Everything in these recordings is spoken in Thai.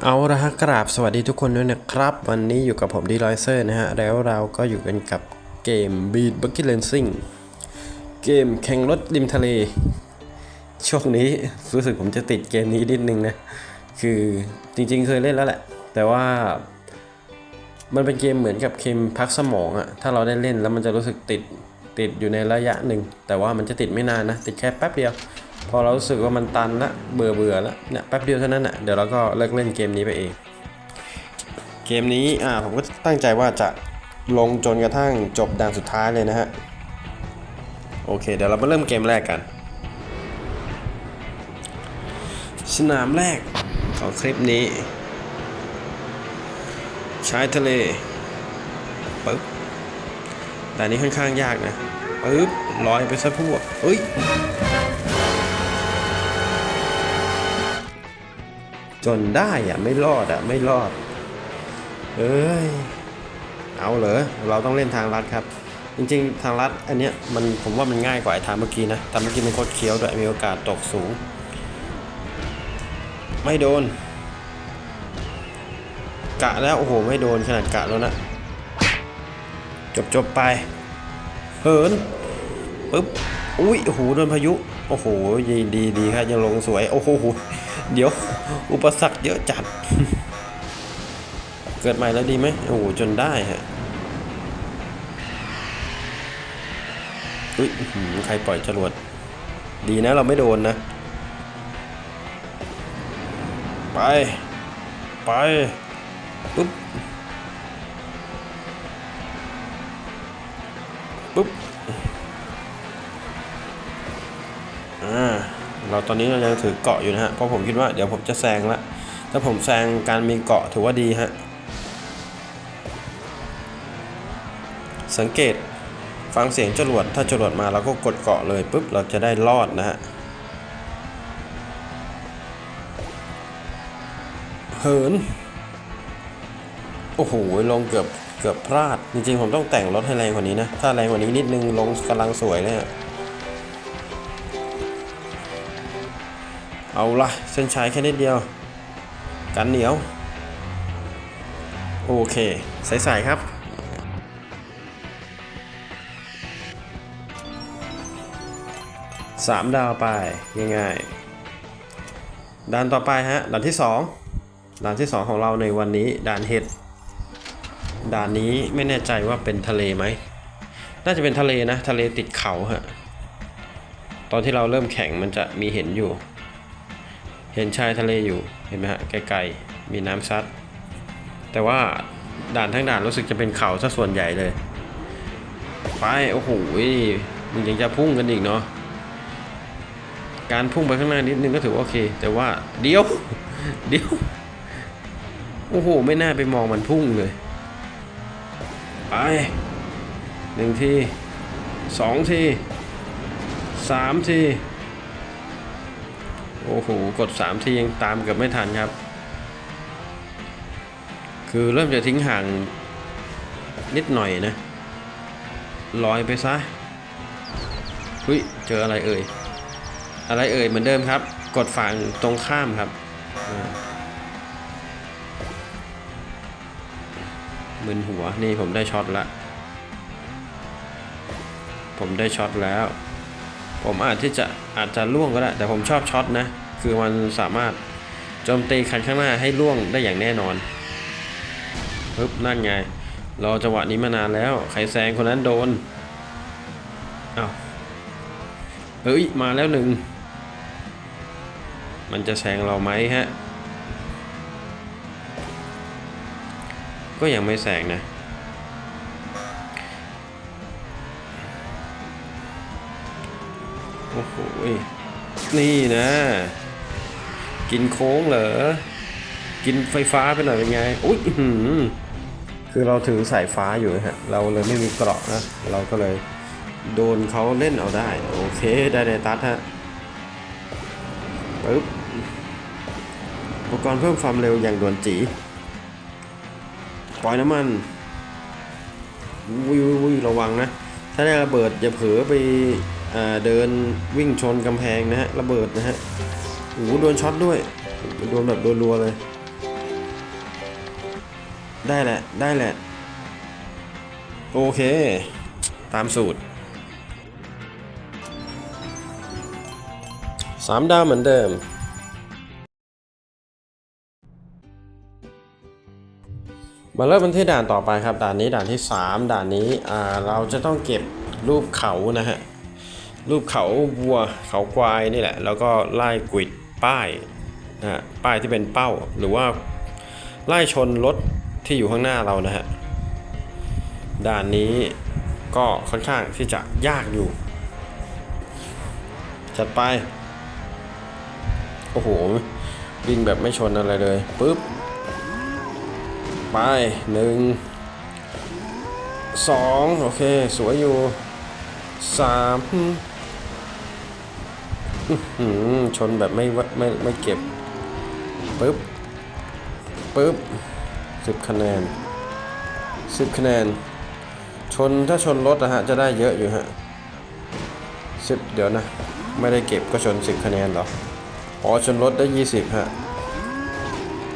เอาละฮะกราบสวัสดีทุกคนด้วยนะครับ วันนี้อยู่กับผมดีลอยเซอร์นะฮะ แล้วเราก็อยู่กันกับเกม Beat Bucket Racing เกมแข่งรถริมทะเล ช่วงนี้รู้สึกผมจะติดเกมนี้นิดนึงนะ คือจริงๆเคยเล่นแล้วแหละ แต่ว่า มันเป็นเกมเหมือนกับเกมพักสมองอะถ้าเราได้เล่นแล้วมันจะรู้สึกติดติดอยู่ในระยะหนึ่ง แต่ว่ามันจะติดไม่นานนะ ติดแค่แป๊บเดียว พอเรารู้สึกว่ามันตันละเบื่อเบื่อแล้วเนี่ยแป๊บเดียวเท่านั้นอะเดี๋ยวเราก็เลิกเล่นเกมนี้ไปเอง เกมนี้อ่าผมก็ตั้งใจว่าจะลงจนกระทั่งจบด่านสุดท้ายเลยนะฮะ โอเค เดี๋ยวเรามาเริ่มเกมแรกกัน สนามแรกของคลิปนี้ ชายทะเลปึ๊บแต่นี้ค่อนข้างยากนะปึ๊บลอยไปซะพวกเอ้ย จนได้อะไม่รอดอะไม่รอด เอ้ย เอาเหรอ เราต้องเล่นทางลัดครับ จริงๆ ทางลัดอันเนี้ยมันผมว่ามันง่ายกว่าไอ้ทางเมื่อกี้นะทางเมื่อกี้มันโคตรเคี้ยวด้วยมีโอกาสตกสูง ไม่โดน กะแล้วโอ้โหไม่โดนขนาดกะแล้วนะจบจบไปเหินปึ๊บอุ้ยโอ้โหโดนพายุ โอ้โหดีดีดีครับยังลงสวย โอ้โห เดี๋ยว อุปสรรคเยอะจัด เกิดใหม่แล้วดีไหมโอ้โห จนได้ฮะอุ้ยหือใครปล่อยจรวด ดีนะเราไม่โดนนะ ไป ไปปุ๊บ เราตอนนี้เรายังถือเกาะอยู่นะฮะเพราะผมคิดว่าเดี๋ยวผมจะแซงละถ้าผมแซงการมีเกาะถือว่าดีฮะสังเกตฟังเสียงจรวดถ้าจรวดมาเราก็กดเกาะเลยปุ๊บเราจะได้รอดนะฮะเหิน โอ้โหลงเกือบเกือบพลาด จริงๆ ผมต้องแต่งรถให้แรงกว่านี้นะ ถ้าแรงกว่านี้นิดนึงลงกำลังสวยเลยอะ เอาละเส้นชัยแค่นิดเดียว กันเหนียว โอเค ใส่ๆครับ สามดาวไปง่ายๆด่านต่อไปฮะด่านที่สองด่านที่สองของเราในวันนี้ด่านเห็ดด่านนี้ไม่แน่ใจว่าเป็นทะเลไหม น่าจะเป็นทะเลนะ ทะเลติดเขาฮะ ตอนที่เราเริ่มแข่งมันจะมีเห็นอยู่ เห็นชายทะเลอยู่เห็นไหมฮะไกลๆมีน้ำซัด แต่ว่าด่านทั้งด่านรู้สึกจะเป็นเขาซะส่วนใหญ่เลยไปโอ้โหมันยังจะพุ่งกันอีกเนาะการพุ่งไปข้างหน้านิดนึงก็ถือว่าโอเค แต่ว่าเดี๋ยวเดี๋ยวโอ้โหไม่น่าไปมองมันพุ่งเลยไปหนึ่งทีสองทีสามที โอ้โห กดสามทียังตามเกือบไม่ทันครับ คือเริ่มจะทิ้งห่างนิดหน่อยนะ ลอยไปซะเฮ้ย เจออะไรเอ่ย อะไรเอ่ยเหมือนเดิมครับ กดฝั่งตรงข้ามครับ มึนหัว นี่ผมได้ช็อตละ ผมได้ช็อตแล้ว ผมอาจที่จะอาจจะล่วงก็ได้ แต่ผมชอบช็อตนะ คือมันสามารถโจมตีคันข้างหน้าให้ล่วงได้อย่างแน่นอนปึ๊บนั่นไง รอจังหวะนี้มานานแล้ว ใครแซงคนนั้นโดนอ้าวเฮ้ย มาแล้วหนึ่ง มันจะแซงเราไหมฮะ ก็ยังไม่แซงนะ โอ้โหนี่นะ กินโค้งเหรอ กินไฟฟ้าไปหน่อยเป็นไง อุ้ยคือเราถือสายฟ้าอยู่ฮะ เราเลยไม่มีเกราะนะ เราก็เลยโดนเขาเล่นเอาได้ โอเค ได้เดตัสฮะปึ๊บอุปกรณ์เพิ่มความเร็วอย่างด่วนจีปล่อยน้ำมันวิววิวระวังนะ ถ้าได้ระเบิดอย่าเผลอไป เดินวิ่งชนกำแพงนะฮะระเบิดนะฮะโอ้โหโดนช็อตด้วยโดนแบบรัวๆเลย ได้แหละได้แหละ โอเค ตามสูตรสามดาวเหมือนเดิมมาเริ่มกันที่ด่านต่อไปครับ ด่านนี้ด่านที่ 3 ด่านนี้เราจะต้องเก็บรูปเขานะฮะ รูปเขาวัวเขาควายนี่แหละ แล้วก็ไล่กวิดป้ายนะฮะป้ายที่เป็นเป้าหรือว่าไล่ชนรถที่อยู่ข้างหน้าเรานะฮะด่านนี้ก็ค่อนข้างที่จะยากอยู่ จัดไป โอ้โห วิ่งแบบไม่ชนอะไรเลยปุ๊บ ไปหนึ่งสองโอเค สวยอยู่สาม ชนแบบไม่วะไม่ไม่เก็บปึ๊บปึ๊บสิบคะแนนสิบคะแนน ชนถ้าชนรถนะฮะจะได้เยอะอยู่ฮะสิบเดี๋ยวนะ ไม่ได้เก็บก็ชนสิบคะแนนเหรออ๋อชนรถได้ยี่สิบฮะ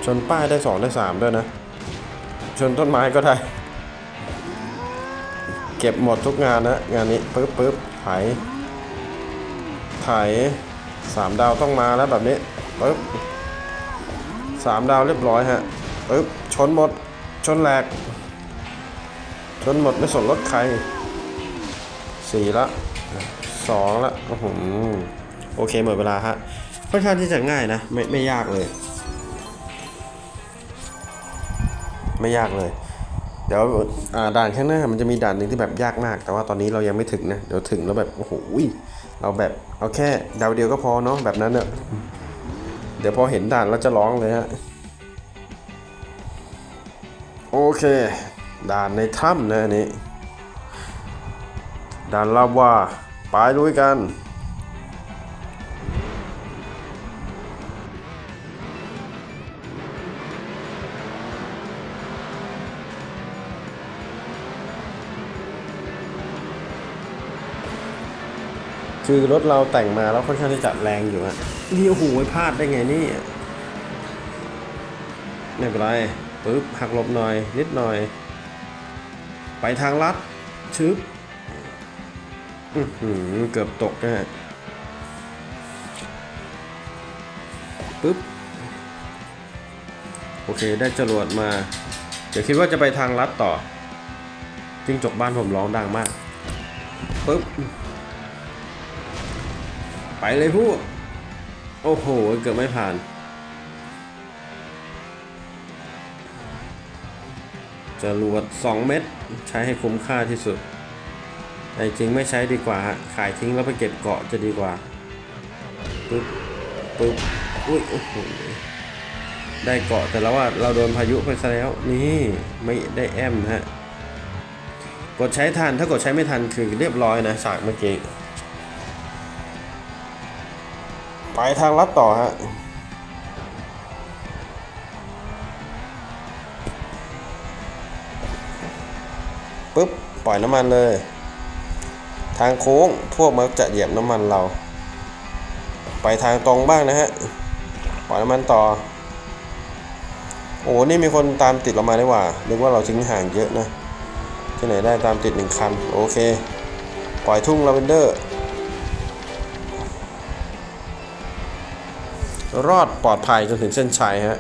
ชนป้ายได้สองได้สามด้วยนะ ชนต้นไม้ก็ได้ เก็บหมดทุกงานนะ งานนี้ปึ๊บปึ๊บไถ ไถสามดาวต้องมาแล้วแบบนี้ปึ๊บสามดาวเรียบร้อยฮะปึ๊บชนหมด ชนแหลก ชนหมดไม่สนรถใครสี่ละสองละโอ้โหโอเคหมดเวลาฮะค่อนข้างที่จะง่ายนะ ไม่ไม่ยากเลย ไม่ยากเลย เดี๋ยวด่านข้างหน้ามันจะมีด่านหนึ่งที่แบบยากมาก แต่ว่าตอนนี้เรายังไม่ถึงนะ เดี๋ยวถึงแล้วแบบ โอ้โห เราแบบเอาแค่ดาวเดียวก็พอเนาะแบบนั้นเนอะเดี๋ยวพอเห็นด่านเราจะร้องเลยฮะโอเค ด่านในถ้ำนะอันนี้ด่านลาว่าไปลุยกัน คือรถเราแต่งมาแล้วค่อนข้างที่จะแรงอยู่อะนี่โอ้โหพลาดได้ไงนี่ไม่เป็นไรปึ๊บหักหลบหน่อยนิดหน่อย ไปทางลัดชึบอือหือเกือบตกนะฮะปึ๊บ โอเคได้จรวดมา เดี๋ยวคิดว่าจะไปทางลัดต่อจิ้งจกบ้านผมร้องดังมากปึ๊บ ไปเลยพวก โอ้โห เกือบไม่ผ่าน จรวด 2 เม็ดใช้ให้คุ้มค่าที่สุด แต่จริงไม่ใช้ดีกว่า ขายทิ้งแล้วไปเก็บเกาะจะดีกว่า ปึ๊บ ปึ๊บ อุ้ย โอ้โห ได้เกาะแต่แล้วว่าเราโดนพายุไปซะแล้ว นี่ไม่ได้แอมนะฮะ กดใช้ทัน ถ้ากดใช้ไม่ทันคือเรียบร้อยนะฉากเมื่อกี้ ไปทางลัดต่อฮะปุ๊บปล่อยน้ำมันเลย ทางโค้งพวกมักจะเหยียบน้ำมันเรา ไปทางตรงบ้างนะฮะปล่อยน้ำมันต่อ โอ้นี่มีคนตามติดเรามาได้ว่านึกว่าเราทิ้งห่างเยอะนะที่ไหนได้ตามติดหนึ่งคัน โอเค ปล่อยทุ่งลาเวนเดอร์ รอดปลอดภัยจนถึงเส้นชัยฮะ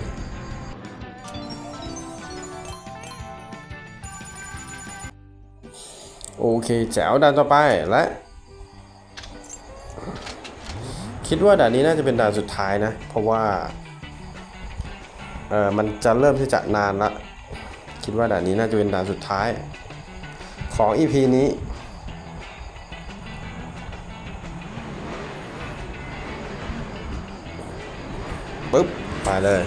โอเคแจ๋วด่านต่อไปและ คิดว่าด่านนี้น่าจะเป็นด่านสุดท้ายนะ เพราะว่าเออมันจะเริ่มที่จะนานละ คิดว่าด่านนี้น่าจะเป็นด่านสุดท้าย ของ EP นี้ ปึ๊บไปเลย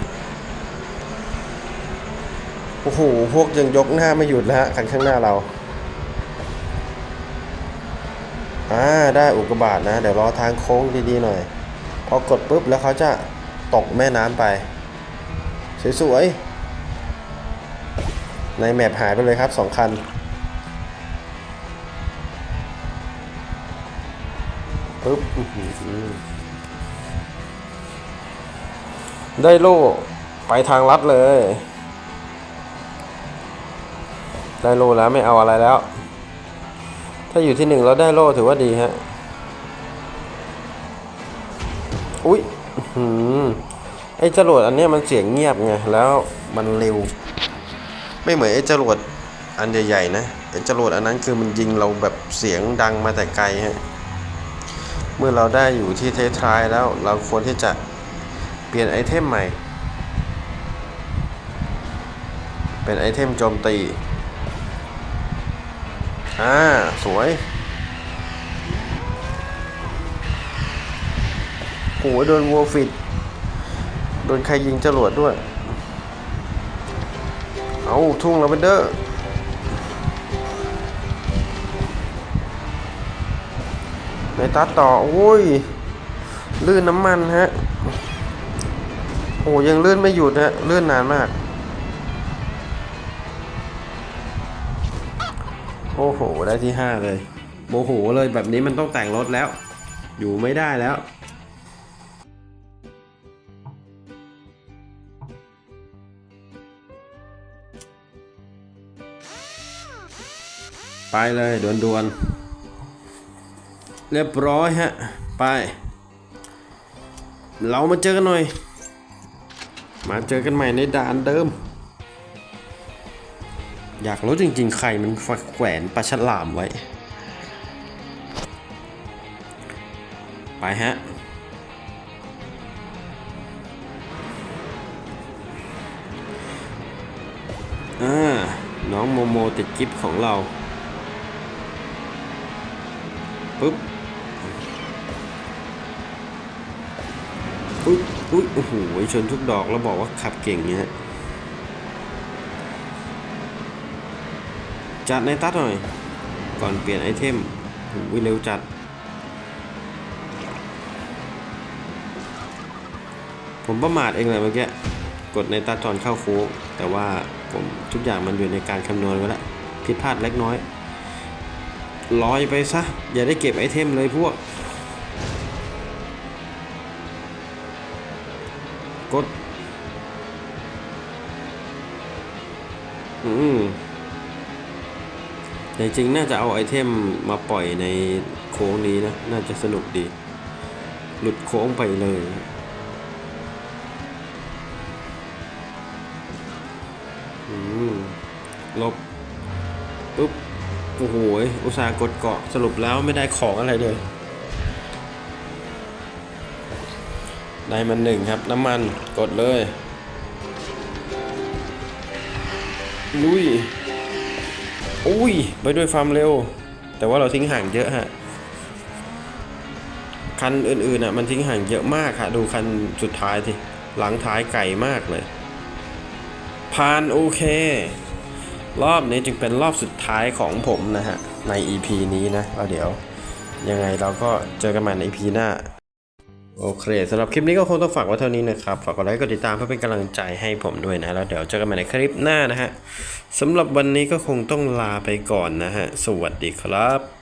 โอ้โห พวกยังยกหน้าไม่หยุดแล้วฮะคันข้างหน้าเรา อ่า ได้อุกกาบาตนะ เดี๋ยวรอทางโค้งดีๆหน่อย พอกดปุ๊บแล้วเขาจะตกแม่น้ำไป สวยๆ ในแมปหายไปเลยครับสองคันปึ๊บ ได้โล่ไปทางลัดเลย ได้โล่แล้วไม่เอาอะไรแล้ว ถ้าอยู่ที่หนึ่งแล้วได้โล่ถือว่าดีฮะ อุ๊ยหือไอ้จรวดอันนี้มันเสียงเงียบไง แล้วมันเร็ว ไม่เหมือนไอ้จรวดอันใหญ่ๆนะไอ้จรวดอันนั้นคือมันยิงเราแบบเสียงดังมาแต่ไกลฮะ เมื่อเราได้อยู่ที่เทสทรายแล้วเราควรที่จะ เปลี่ยนไอเทมใหม่ เป็นไอเทมโจมตี อ่า สวยโอ้โหโดนวัวฟิตโดนใครยิงจรวดด้วย เอาทุ่งลาเวนเดอร์ในตัดต่อ โอ้ย ลื่นน้ำมันฮะ โอ้ยังลื่นไม่หยุดฮะลื่นนานมาก โอ้โห ได้ที่ 5 เลยโมโหเลยแบบนี้มันต้องแต่งรถแล้ว อยู่ไม่ได้แล้ว ไปเลยด่วนๆ เรียบร้อยฮะ ไป เรามาเจอกันหน่อย มาเจอกันใหม่ในด่านเดิม อยากรู้จริงๆ ใครมันฝักแขวนปลาฉลามไว้ ไปฮะอ่าน้องโมโมติดกิฟของเราปึ๊บ อุ๊ยโอ้โหชนทุกดอกแล้วบอกว่าขับเก่งเนี้ยจัดในตัดหน่อย ก่อนเปลี่ยนไอเทมโอ้ยเร็วจัด ผมประมาทเองเลยเมื่อกี้กดในตัดตอนเข้าโค้งแต่ว่าผมทุกอย่างมันอยู่ในการคำนวณไว้แล้วผิดพลาดเล็กน้อยลอยไปซะ อย่าได้เก็บไอเทมเลยพวก กด อืมแต่จริงๆน่าจะเอาไอเทมมาปล่อยในโค้งนี้นะ น่าจะสนุกดี หลุดโค้งไปเลยอืมลบปุ๊บ โอ้โห อุตส่าห์กดเกาะสรุปแล้วไม่ได้ของอะไรเลย ได้มันหนึ่งครับ น้ำมันกดเลยลุยอุ้ย ไปด้วยความเร็ว แต่ว่าเราทิ้งห่างเยอะฮะ คันอื่นๆอะมันทิ้งห่างเยอะมากค่ะดูคันสุดท้ายทีหลังท้ายไก่มากเลยผ่านโอเค รอบนี้จึงเป็นรอบสุดท้ายของผมนะฮะ ใน EP นี้นะแล้วเดี๋ยว ยังไงเราก็เจอกันใหม่ใน EP หน้า โอเคสำหรับคลิปนี้ก็คงต้องฝากไว้เท่านี้นะครับ ฝากกดไลค์กดติดตามเพื่อเป็นกำลังใจให้ผมด้วยนะ แล้วเดี๋ยวเจอกันใหม่ในคลิปหน้านะฮะสำหรับวันนี้ก็คงต้องลาไปก่อนนะฮะ สวัสดีครับ